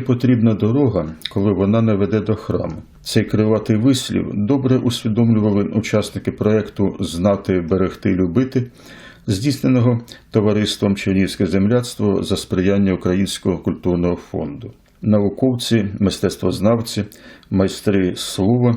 навіщо потрібна дорога, коли вона не веде до храму? Цей криватий вислів добре усвідомлювали учасники проекту Знати, берегти, любити, здійсненого товариством Чернігівське земляцтво за сприяння Українського культурного фонду. Науковці, мистецтвознавці, майстри слова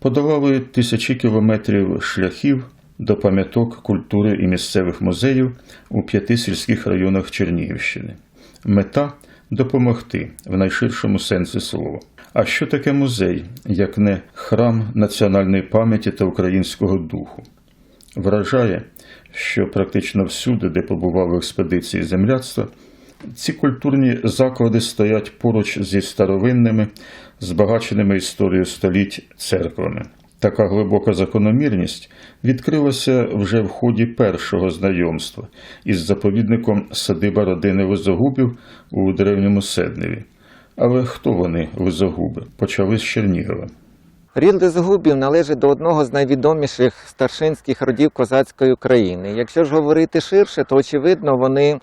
подолали тисячі кілометрів шляхів до пам'яток культури і місцевих музеїв у п'яти сільських районах Чернігівщини. Мета допомогти в найширшому сенсі слова. А що таке музей, як не храм національної пам'яті та українського духу? Вражає, що практично всюди, де побували експедиції земляцтва, ці культурні заклади стоять поруч зі старовинними, збагаченими історією століть церквами. Така глибока закономірність відкрилася вже в ході першого знайомства із заповідником садиба родини Лизогубів у древньому Седневі. Але хто вони, Лизогуби? Почали з Чернігова. Рід Лизогубів належить до одного з найвідоміших старшинських родів козацької України. Якщо ж говорити ширше, то очевидно вони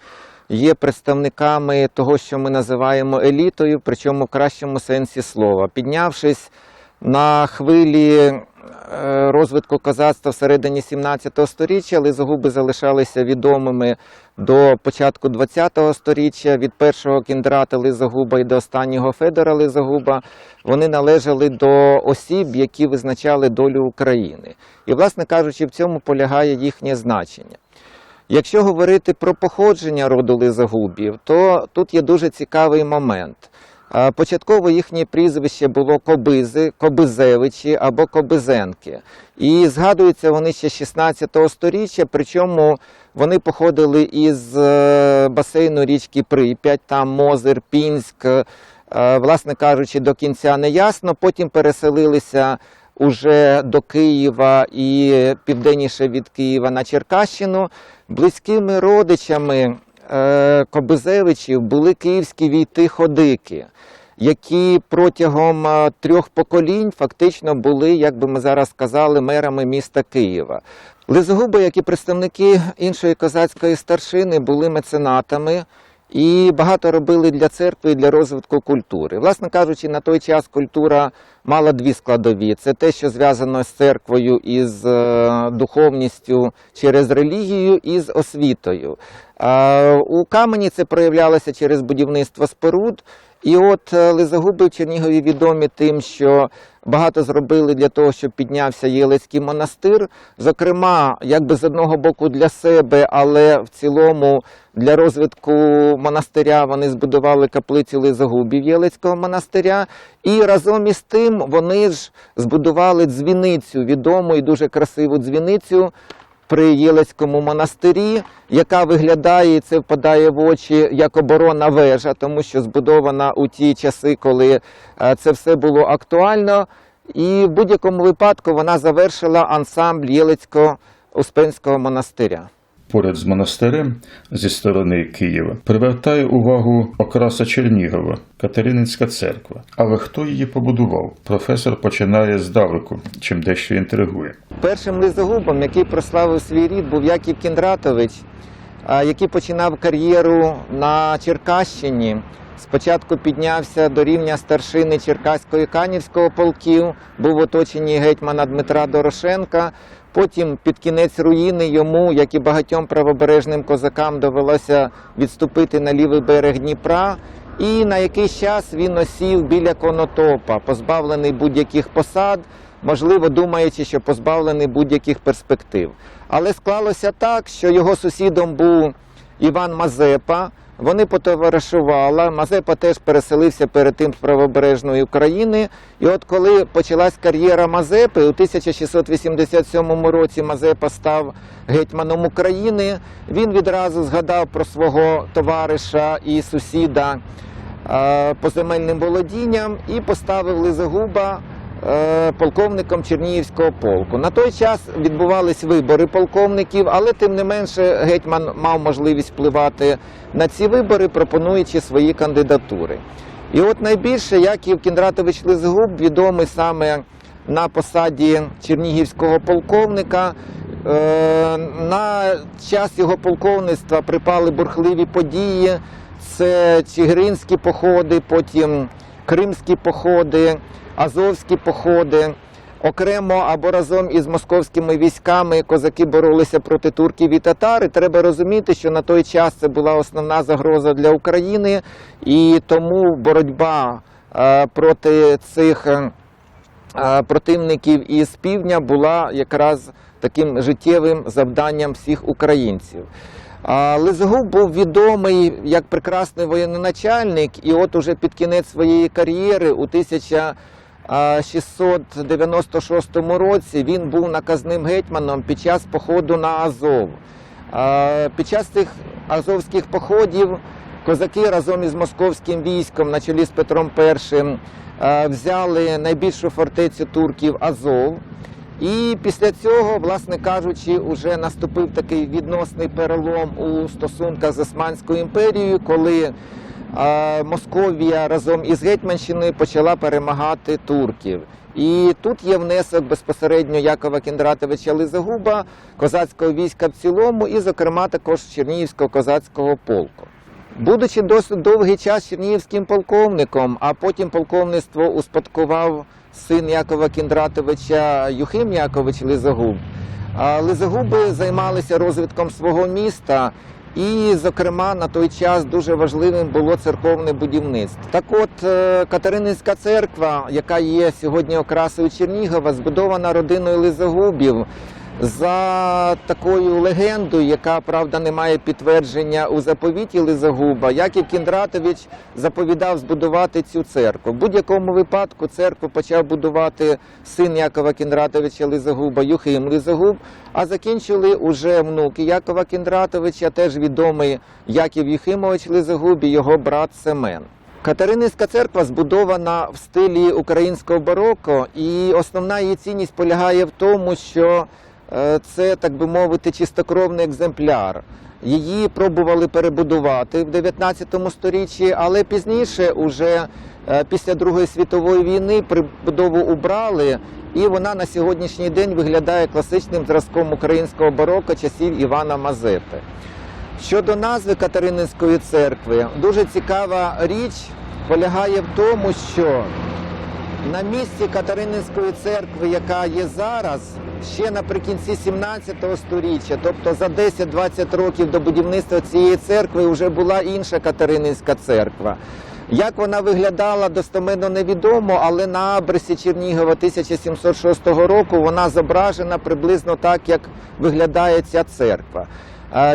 є представниками того, що ми називаємо елітою, причому в кращому сенсі слова. Піднявшись на хвилі е, розвитку козацтва всередині 17 століття, лизогуби залишалися відомими до початку 20 століття, від першого кіндрата Лизогуба і до останнього Федора Лизогуба. Вони належали до осіб, які визначали долю України. І, власне кажучи, в цьому полягає їхнє значення. Якщо говорити про походження роду Лизогубів, то тут є дуже цікавий момент. Початково їхнє прізвище було Кобизи, Кобизевичі або Кобизенки. І згадуються вони ще 16 століття, причому вони походили із е, басейну річки Прип'ять, там Мозир, Пінськ, е, власне кажучи, до кінця не ясно. Потім переселилися уже до Києва і південніше від Києва на Черкащину. Близькими родичами Кобизевичів були київські війти-ходики, які протягом е, трьох поколінь фактично були, як би ми зараз сказали, мерами міста Києва. Лизогуби, як і представники іншої козацької старшини, були меценатами. І багато робили для церкви і для розвитку культури. Власне кажучи, на той час культура мала дві складові: це те, що зв'язано з церквою і з е, духовністю через релігію і з освітою. А у камені це проявлялося через будівництво споруд. І от е, Лизогуби в Чернігові відомі тим, що багато зробили для того, щоб піднявся Єлицький монастир. Зокрема, якби з одного боку для себе, але в цілому для розвитку монастиря вони збудували каплицю Лизогубів Єлицького монастиря. І разом із тим вони ж збудували дзвіницю, відому і дуже красиву дзвіницю при Єлецькому монастирі, яка виглядає, і це впадає в очі як оборонна вежа, тому що збудована у ті часи, коли е, це все було актуально. І в будь-якому випадку вона завершила ансамбль Єлицького Успенського монастиря. Поряд з монастирем зі сторони Києва привертає увагу окраса Чернігова, Катерининська церква. Але хто її побудував? Професор починає здалеку, чим дещо інтригує. Першим лизогубом, який прославив свій рід, був Яків Кіндратович, який починав кар'єру на Черкащині. Спочатку піднявся до рівня старшини Черкаського і Канівського полків, був в оточенні гетьмана Дмитра Дорошенка. Потім під кінець руїни йому, як і багатьом правобережним козакам, довелося відступити на лівий берег Дніпра. І на якийсь час він осів біля конотопа, позбавлений будь-яких посад, можливо, думаючи, що позбавлений будь-яких перспектив. Але склалося так, що його сусідом був Іван Мазепа. Вони потоваришували. Мазепа теж переселився перед тим з правобережної України. І от коли почалась кар'єра Мазепи, у 1687 році Мазепа став гетьманом України. Він відразу згадав про свого товариша і сусіда е, по земельним володінням і поставив Лизогуба полковником Чернігівського полку. На той час відбувались вибори полковників, але тим не менше гетьман мав можливість впливати на ці вибори, пропонуючи свої кандидатури. І от найбільше Яків Кіндратович Лизгуб відомий саме на посаді чернігівського полковника. Е, На час його полковництва припали бурхливі події. це чигиринські походи, потім кримські походи, азовські походи. Окремо або разом із московськими військами козаки боролися проти турків і татар. І треба розуміти, що на той час це була основна загроза для України, і тому боротьба е, проти цих е, противників із півдня була якраз таким життєвим завданням всіх українців. А Лизогуб був відомий як прекрасний воєначальник, і от уже під кінець своєї кар'єри у 1696 році він був наказним гетьманом під час походу на Азов. Під час цих азовських походів козаки разом із московським військом на чолі з Петром І взяли найбільшу фортецю турків Азов. І після цього, власне кажучи, вже наступив такий відносний перелом у стосунках з Османською імперією, коли Московія разом із Гетьманщиною почала перемагати турків. І тут є внесок безпосередньо Якова Кіндратовича Лизагуба, козацького війська в цілому, і, зокрема, також Чернігівського козацького полку. Будучи досить довгий час чернігівським полковником, а потім полковництво успадкував син Якова Кіндратовича Юхим Якович Лизагуб. А Лизагуби займалися розвитком свого міста, і, зокрема, на той час дуже важливим було церковне будівництво. Так от е, Катерининська церква, яка є сьогодні окрасою Чернігова, збудована родиною Лизагубів. За такою легендою, яка правда не має підтвердження у заповіті Лизагуба, Яків Кіндратович заповідав збудувати цю церкву. В будь-якому випадку церкву почав будувати син Якова Кіндратовича Лизагуба, Юхим Лизагуб, а закінчили уже внуки Якова Кіндратовича, теж відомий Яків Юхимович Лизагуб і його брат Семен. Катерининська церква збудована в стилі українського бароко, і основна її цінність полягає в тому, що це, так би мовити, чистокровний екземпляр. Її пробували перебудувати в 19 сторіччі, але пізніше, уже е, після Другої світової війни, прибудову убрали, і вона на сьогоднішній день виглядає класичним зразком українського бароко часів Івана Мазепи. Щодо назви Катерининської церкви, дуже цікава річ полягає в тому, що на місці Катерининської церкви, яка є зараз, ще наприкінці 17 століття, тобто за 10-20 років до будівництва цієї церкви, вже була інша Катерининська церква. Як вона виглядала, достоменно невідомо, але на абресі Чернігова 1706 року вона зображена приблизно так, як виглядає ця церква.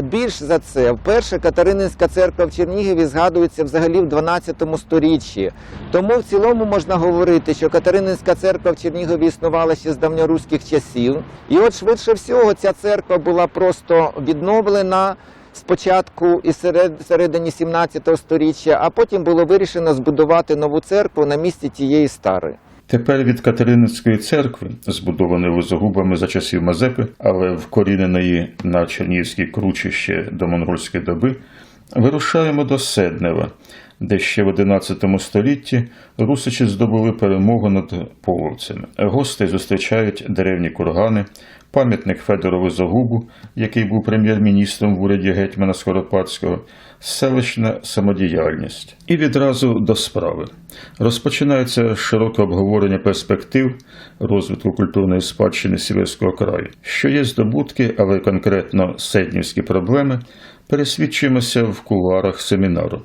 Більш за це, вперше Катерининська церква в Чернігові згадується взагалі в 12 сторіччі. Тому в цілому можна говорити, що Катерининська церква в Чернігові існувала ще з давньоруських часів. І от швидше всього ця церква була просто відновлена спочатку і серед, середині 17 сторіччя, а потім було вирішено збудувати нову церкву на місці тієї старої. Тепер від Катерининської церкви, збудованої лозогубами за часів Мазепи, але вкоріненої на Чернігівській кручі ще до монгольської доби, вирушаємо до Седнева, де ще в XI столітті русичі здобули перемогу над половцями. Гостей зустрічають деревні кургани, пам'ятник Федору Лизогубу, який був прем'єр-міністром в уряді гетьмана Скоропадського, селищна самодіяльність. І відразу до справи. Розпочинається широке обговорення перспектив розвитку культурної спадщини Сіверського краю. Що є здобутки, але конкретно седнівські проблеми, пересвідчимося в кулуарах семінару.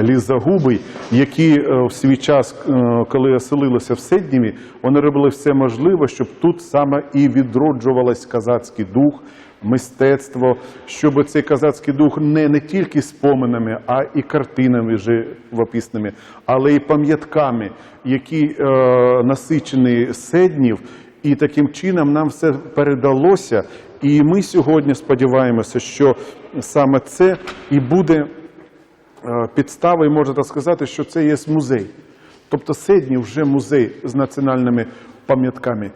лізагуби, які е, в свій час, е, коли оселилися в Седніві, вони робили все можливе, щоб тут саме і відроджувалась казацький дух, мистецтво, щоб цей казацький дух не, не тільки споминами, а і картинами живописними, але і пам'ятками, які е, насичені Седнів. І таким чином нам все передалося. І ми сьогодні сподіваємося, що саме це і буде Е, підставою можна так сказати, що це є музей. Тобто Седні вже музей з національними пам'ятками.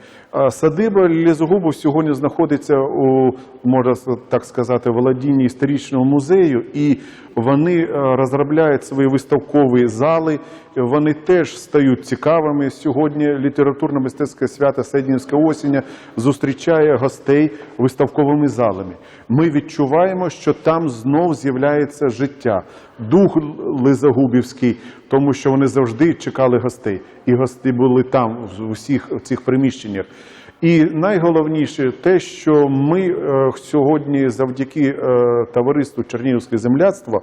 Садиба Лізогубов сьогодні знаходиться у, можна так сказати, володінні історичного музею, і вони е, розробляють свої виставкові зали. Вони теж стають цікавими. Сьогодні літературно-мистецьке свято Седнівська осіння зустрічає гостей виставковими залами. Ми відчуваємо, що там знов з'являється життя, дух Лизагубівський, тому що вони завжди чекали гостей, і гості були там, в усіх цих приміщеннях. І найголовніше те, що ми е, сьогодні завдяки е, товариству Чернігівське земляцтво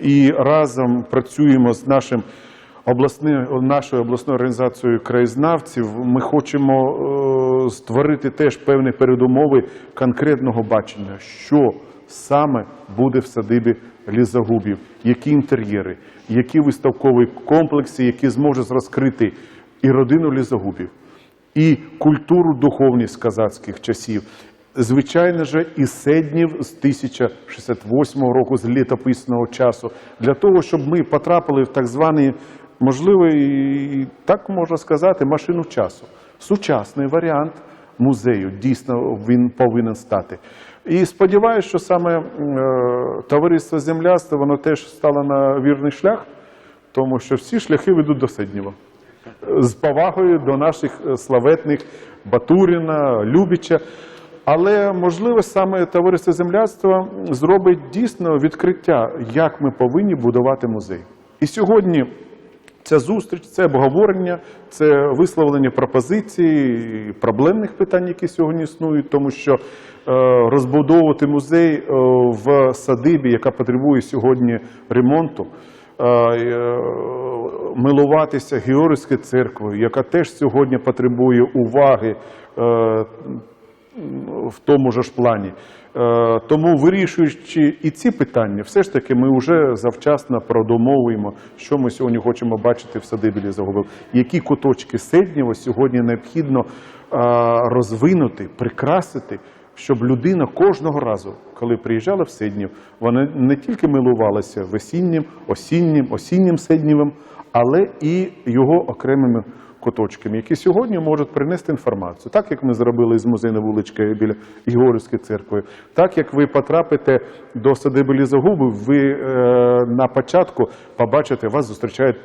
і разом працюємо з нашим обласною нашою обласною організацією краєзнавців. Ми хочемо е, створити теж певні передумови конкретного бачення, що саме буде в садибі лізагубів, які інтер'єри, які виставкові комплекси, які зможуть розкрити і родину лізагубів і культуру духовність казацьких часів. Звичайно ж, і Седнів з 1068 року, з літописного часу, для того, щоб ми потрапили в так званий, можливо, і так можна сказати, машину часу. Сучасний варіант музею, дійсно, він повинен стати. І сподіваюся, що саме е, товариство земляцтва воно теж стало на вірний шлях, тому що всі шляхи ведуть до Седнєва з повагою до наших е, славетних Батуріна, Любіча. Але можливо саме товариство земляцтва зробить дійсно відкриття, як ми повинні будувати музей. І сьогодні ця зустріч, це обговорення, це висловлення пропозицій, проблемних питань, які сьогодні існують, тому що е, розбудовувати музей е, в садибі, яка потребує сьогодні ремонту. Е, Милуватися Георгійською церквою, яка теж сьогодні потребує уваги е, в тому ж плані. Е, Тому вирішуючи і ці питання, все ж таки ми вже завчасно продумовуємо, що ми сьогодні хочемо бачити в садибі Лізагубов, які куточки Седнєва сьогодні необхідно розвинути, прикрасити, щоб людина кожного разу, коли приїжджала в Седнів, вона не тільки милувалася весіннім, осіннім, осіннім Седнєвим, але і його окремими куточками, які сьогодні можуть принести інформацію, так як ми зробили з музейної вулички біля Єгорівської церкви, так як ви потрапите до садиби Лізагуби, ви е, на початку побачите, вас зустрічають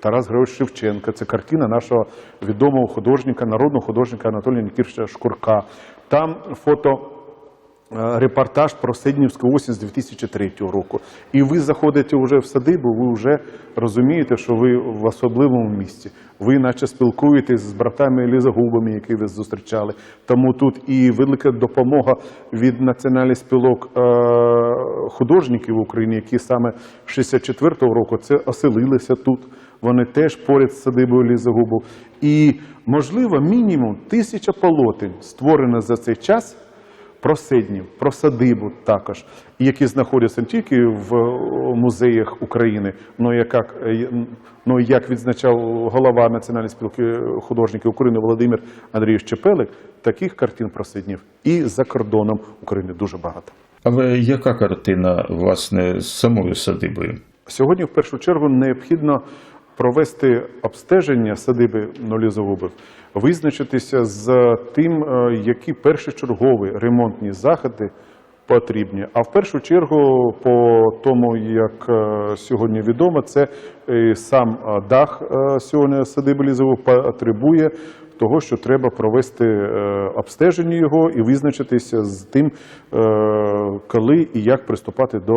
Тарас Григорович Шевченко. Це картина нашого відомого художника, народного художника Анатолія Нікірча Шкурка. Там фото. е, Репортаж про Седнівську осінь з 2003 року. І ви заходите вже в садибу, ви вже розумієте, що ви в особливому місці. Ви наче спілкуєтесь з братами Лізагубами, які ви зустрічали. Тому тут і велика допомога від національних спілок е, художників в Україні, які саме з 64-го року це оселилися тут. Вони теж поряд з садибою Лізагубов. І, можливо, мінімум тисяча полотен створено за цей час про Седнів, про садибу також, які знаходяться не тільки в музеях України, але як, ну, як відзначав голова Національної спілки художників України Володимир Андрійович Чепелик, таких картин про Седнів і за кордоном України дуже багато. Але яка картина, власне, з самою садибою? Сьогодні, в першу чергу, необхідно провести обстеження садиби Нолізогубів, визначитися з тим, е, які першочергові ремонтні заходи потрібні. А в першу чергу, по тому, як е, сьогодні відомо, це е, сам дах сьогодні садиби лізову потребує того, що треба провести е, обстеження його і визначитися з тим, е, коли і як приступати до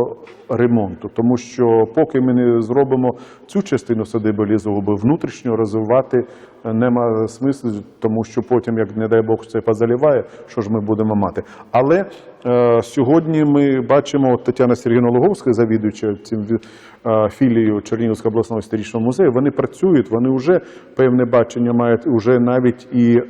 ремонту. Тому що поки ми не зробимо цю частину садиби лізогуби внутрішньо розвивати нема смислу, тому що потім, як не дай Бог, це позаліває, що ж ми будемо мати. Але е, сьогодні ми бачимо Тетяна Сергійовна Логовська, завідуюча цим е, філією Чернігівського обласного історичного музею, вони працюють, вони вже певне бачення мають, вже навіть і е,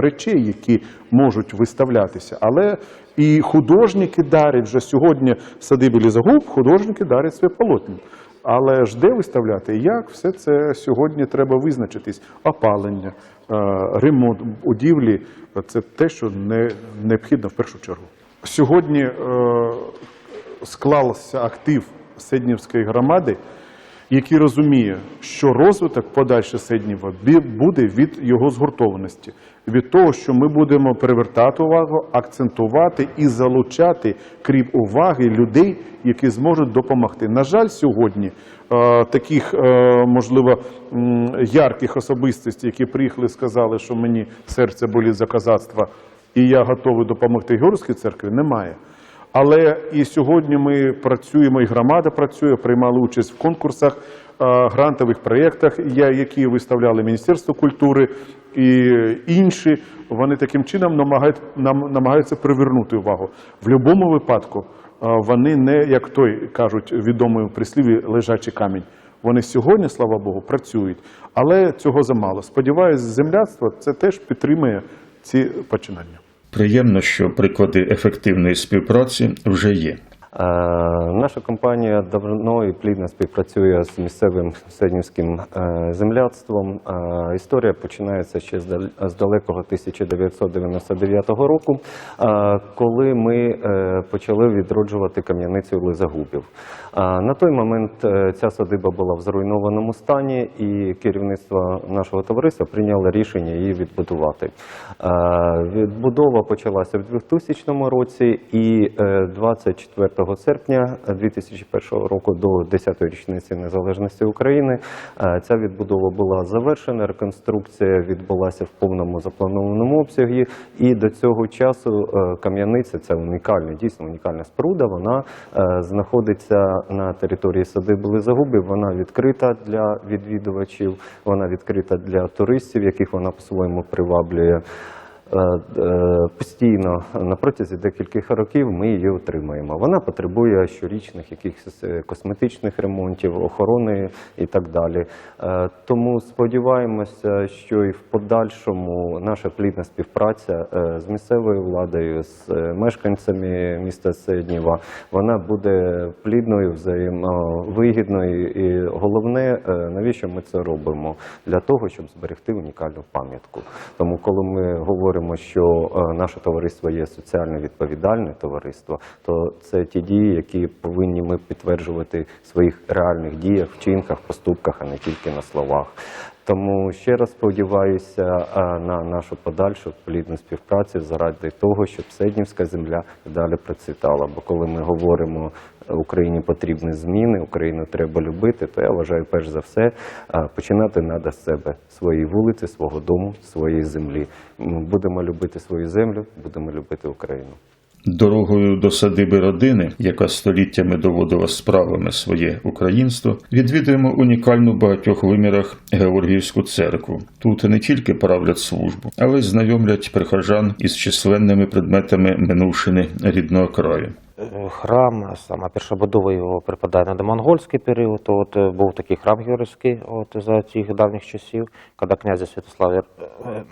речей, які можуть виставлятися. Але і художники дарять вже сьогодні садибі Лізагуб, художники дарять своє полотно. Але ж де виставляти? Як все це сьогодні треба визначитись? Опалення, е, ремонт будівлі це те, що не необхідно в першу чергу. Сьогодні е, склався актив Седнівської громади, який розуміє, що розвиток подальше Седнєва буде від його згуртованості, від того, що ми будемо привертати увагу, акцентувати і залучати, крім уваги, людей, які зможуть допомогти. На жаль, сьогодні е, таких, е, можливо, ярких особистостей, які приїхали і сказали, що мені серце болить за козацтво, і я готовий допомогти Георгській церкві, немає. Але і сьогодні ми працюємо, і громада працює, приймали участь в конкурсах, е, грантових проєктах, які виставляли Міністерство культури і інші. Вони таким чином намагають, нам, намагаються привернути увагу. В будь-якому випадку е, вони не, як той кажуть, відомий в присліві лежачий камінь. Вони сьогодні, слава Богу, працюють, але цього замало. Сподіваюсь, земляцтво це теж підтримує ці починання. Приємно, що приклади ефективної співпраці вже є. Е, наша компанія давно і плідно співпрацює з місцевим середнівським е, земляцтвом. Е, історія починається ще з далекого 1999 року, коли ми почали відроджувати кам'яницю Лизагубів. На той момент ця садиба була в зруйнованому стані, і керівництво нашого товариства прийняло рішення її відбудувати. Відбудова почалася в 2000 році, і 24 16 серпня 2001 року до 10-ї річниці незалежності України. Е, ця відбудова була завершена. Реконструкція відбулася в повному запланованому обсягі, і до цього часу е, кам'яниця це унікальна, дійсно унікальна споруда. Вона е, знаходиться на території сади були загуби. Вона відкрита для відвідувачів, вона відкрита для туристів, яких вона по-своєму приваблює. Е, е, Постійно на протязі декількох років ми її отримаємо. Вона потребує щорічних якихось е, косметичних ремонтів, охорони і так далі. Тому сподіваємося, що і в подальшому наша плідна співпраця з місцевою владою, з мешканцями міста Седніва, вона буде плідною, взаємовигідною. І головне, навіщо ми це робимо? Для того, щоб зберегти унікальну пам'ятку. Тому, коли ми говоримо, що е, наше товариство є соціально відповідальне товариство, то це ті дії, які повинні ми підтверджувати в своїх реальних діях, вчинках, поступках, а не тільки на словах. Тому ще раз сподіваюся е, на нашу подальшу плідну співпрацю заради того, щоб Седнівська земля далі процвітала. Бо коли ми говоримо Україні потрібні зміни, Україну треба любити, то я вважаю, перш за все, е, починати треба з себе, свої вулиці, свого дому, своєї землі. Будемо любити свою землю, будемо любити Україну. Дорогою до садиби родини, яка століттями доводила справами своє українство, відвідуємо унікальну в багатьох вимірах Георгіївську церкву. Тут не тільки правлять службу, але й знайомлять прихожан із численними предметами минувшини рідного краю. Е, Храм, саме перша будова його припадає на домонгольський період. От е, був такий храм Георгійський от за тих давніх часів, коли князя Святослава Яр-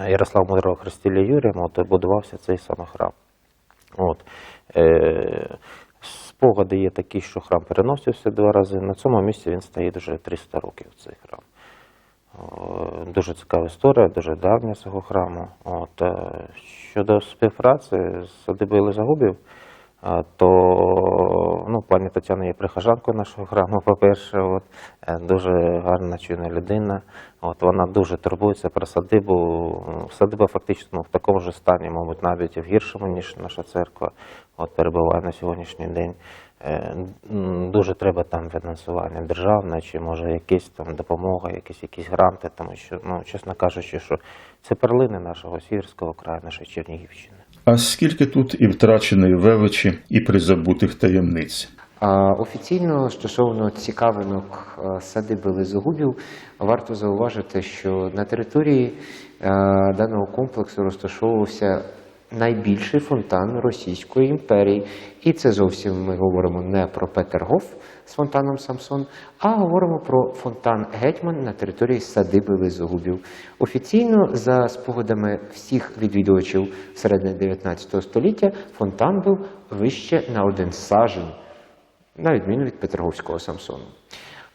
е, Ярослав Мудрого хрестили Юрієм, от будувався цей саме храм. От. Спогади є такі, що храм переносився два рази. На цьому місці він стоїть вже 300 років, цей храм. Дуже цікава історія, дуже давня цього храму. От, щодо співпраці з садибою Лизагубів, то ну, пані Тетяна є прихожанкою нашого храму, по-перше, е, дуже гарна чуйна людина. От, вона дуже турбується про садибу. Садиба фактично ну, в такому ж стані, мабуть, навіть в гіршому, ніж наша церква, от, перебуває на сьогоднішній день. Е, Дуже треба там фінансування державне, чи може якась там допомога, якісь якісь гранти, тому що, ну, чесно кажучи, що це перлини нашого сірського краю, нашої Чернігівщини. А скільки тут і втраченої величі, і призабутих таємниць. А Офіційно стосовно цікавинок е, садиби Лизогубів, варто зауважити, що на території е, даного комплексу розташовувався найбільший фонтан Російської імперії. І це зовсім ми говоримо не про Петергоф з фонтаном Самсон, а говоримо про фонтан Гетьман на території садиби Лизогубів. Офіційно, за спогадами всіх відвідувачів середини 19 століття, фонтан був вище на один сажень на відміну від Петроговського Самсону.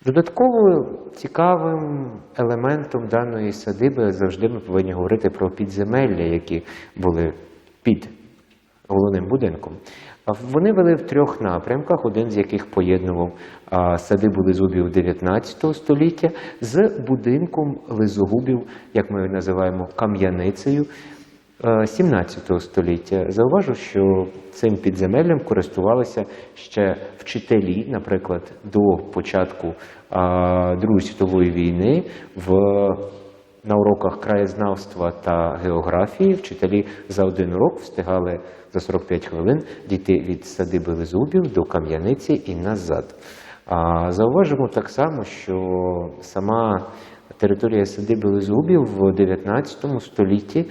Додатково цікавим елементом даної садиби завжди ми повинні говорити про підземелля, які були під головним будинком. Вони вели в трьох напрямках, один з яких поєднував а, садибу лизогубів 19 століття з будинком лизогубів, як ми називаємо кам'яницею, е, 17 століття. Зауважу, що цим підземеллям користувалися ще вчителі, наприклад, до початку Другої світової війни в на уроках краєзнавства та географії вчителі за один урок встигали за 45 хвилин дійти від садиби Лизубів до Кам'яниці і назад. А зауважимо так само, що сама територія садиби Лизубів в 19 столітті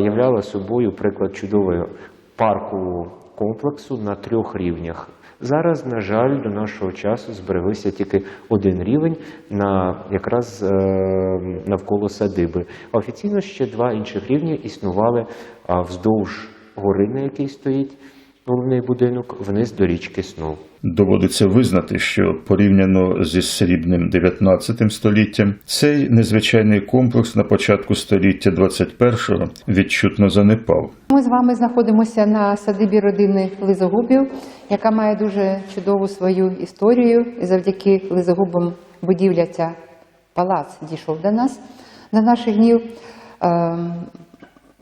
являла собою приклад чудового паркового комплексу на трьох рівнях. Зараз, на жаль, до нашого часу збереглися тільки один рівень на якраз е, навколо садиби. А офіційно ще два інших рівні існували вздовж гори, на якій стоїть головний будинок, вниз до річки Снов. Доводиться визнати, що порівняно зі срібним 19 століттям, цей незвичайний комплекс на початку століття 21-го відчутно занепав. Ми з вами знаходимося на садибі родини Лизогубів, яка має дуже чудову свою історію. І завдяки Лизогубам будівля ця палац дійшов до нас, до наших днів.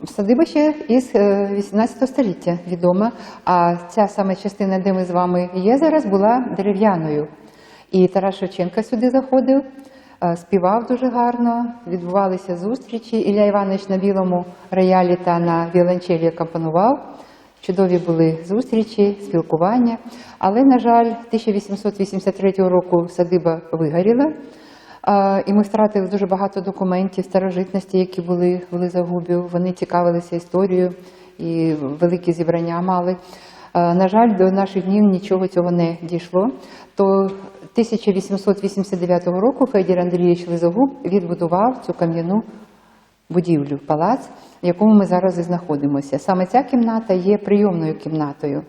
Садиба ще із е, 18 століття відома, а ця саме частина, де ми з вами є зараз, була дерев'яною. І Тарас Шевченко сюди заходив, е, співав дуже гарно, відбувалися зустрічі. Ілля Іванович на білому роялі та на віолончелі акомпонував. Чудові були зустрічі, спілкування. Але, на жаль, 1883 року садиба вигоріла. І ми втратили дуже багато документів старожитності, які були в Лизагубів. Вони цікавилися історією і великі зібрання мали. На жаль, до наших днів нічого цього не дійшло. То 1889 року Федір Андрійович Лизагуб відбудував цю кам'яну будівлю, палац, в якому ми зараз і знаходимося. Саме ця кімната є прийомною кімнатою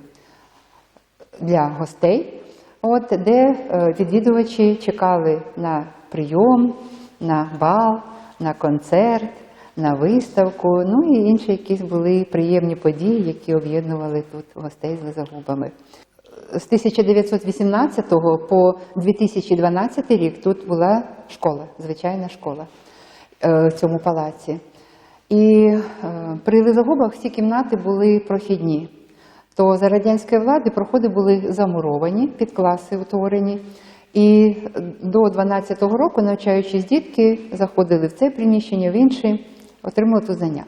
для гостей, от, де е, відвідувачі чекали на прийом, на бал, на концерт, на виставку, ну і інші якісь були приємні події, які об'єднували тут гостей з лизагубами. З 1918 по 2012 рік тут була школа, звичайна школа е, в цьому палаці. І е, при Лизагубах всі кімнати були прохідні. То за радянської влади проходи були замуровані, під класи утворені. І до 12-го року, навчаючись дітки, заходили в це приміщення, в інше, отримали тут знання.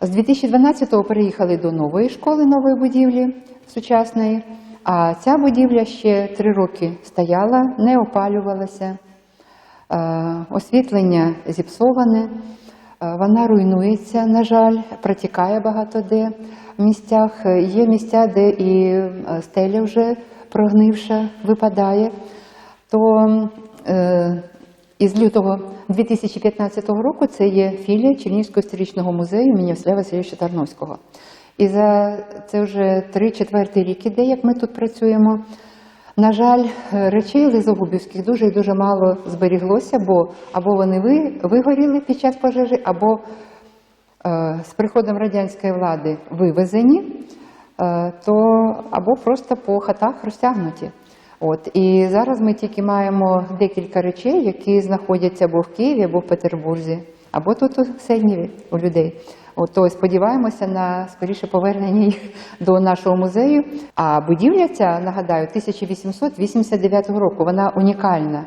З 2012-го переїхали до нової школи, нової будівлі сучасної, а ця будівля ще три роки стояла, не опалювалася, Е, освітлення зіпсоване, е, вона руйнується, на жаль, протікає багато де в місцях. Є місця, де і е, стеля вже прогнивша випадає. То е, із лютого 2015 року це є філія Чернігівського історичного музею імені Василя Васильовича Тарновського. І за це вже три-четвертий рік іде, як ми тут працюємо. На жаль, речей лизогубівських дуже і дуже мало зберіглося, бо або вони ви- вигоріли під час пожежі, або е, з приходом радянської влади вивезені, е, то або просто по хатах розтягнуті. От і зараз ми тільки маємо декілька речей, які знаходяться або в Києві, або в Петербурзі, або тут у Седніві у людей. От, то сподіваємося на скоріше повернення їх до нашого музею. А будівля ця, нагадаю, 1889 року. Вона унікальна,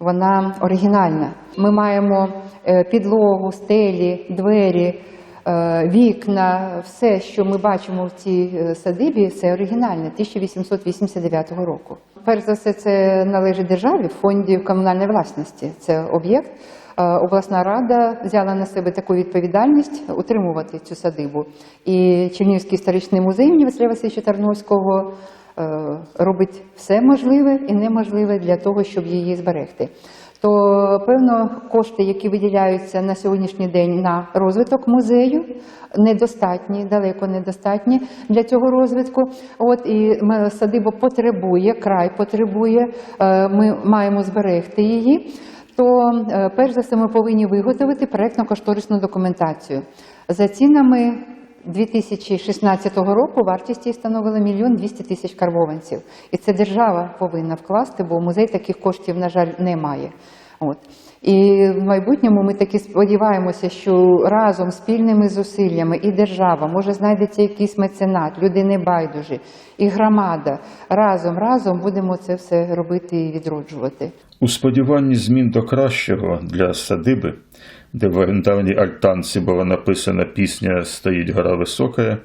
вона оригінальна. Ми маємо е, підлогу, стелі, двері, е, вікна, все, що ми бачимо в цій е, садибі, це оригінальне 1889 року. Перш за все, це належить державі фондів комунальної власності. Це об'єкт. Е, Обласна рада взяла на себе таку відповідальність утримувати цю садибу. І Чернігівський історичний музей імені Василя Васильовича Тарновського е, робить все можливе і неможливе для того, щоб її зберегти. То певно кошти, які виділяються на сьогоднішній день на розвиток музею, недостатні, далеко недостатні для цього розвитку. От і садиба потребує, край потребує. е, Ми маємо зберегти її. То е, перш за все ми повинні виготовити проектно-кошторисну документацію за цінами 2016 року вартість її становила мільйон 200 тисяч карбованців. І це держава повинна вкласти, бо музей таких коштів, на жаль, не має. От. І в майбутньому ми таки сподіваємося, що разом спільними зусиллями і держава, може знайдеться якийсь меценат, люди небайдужі, і громада. Разом, разом будемо це все робити і відроджувати. У сподіванні змін до кращого для садиби, де в давній альтанці була написана пісня Стоїть гора висока,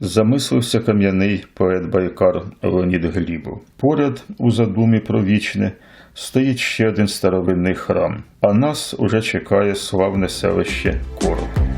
замислився кам'яний поет байкар Леонід Глібов. Поряд у задумі про вічне стоїть ще один старовинний храм, а нас уже чекає славне селище Короб.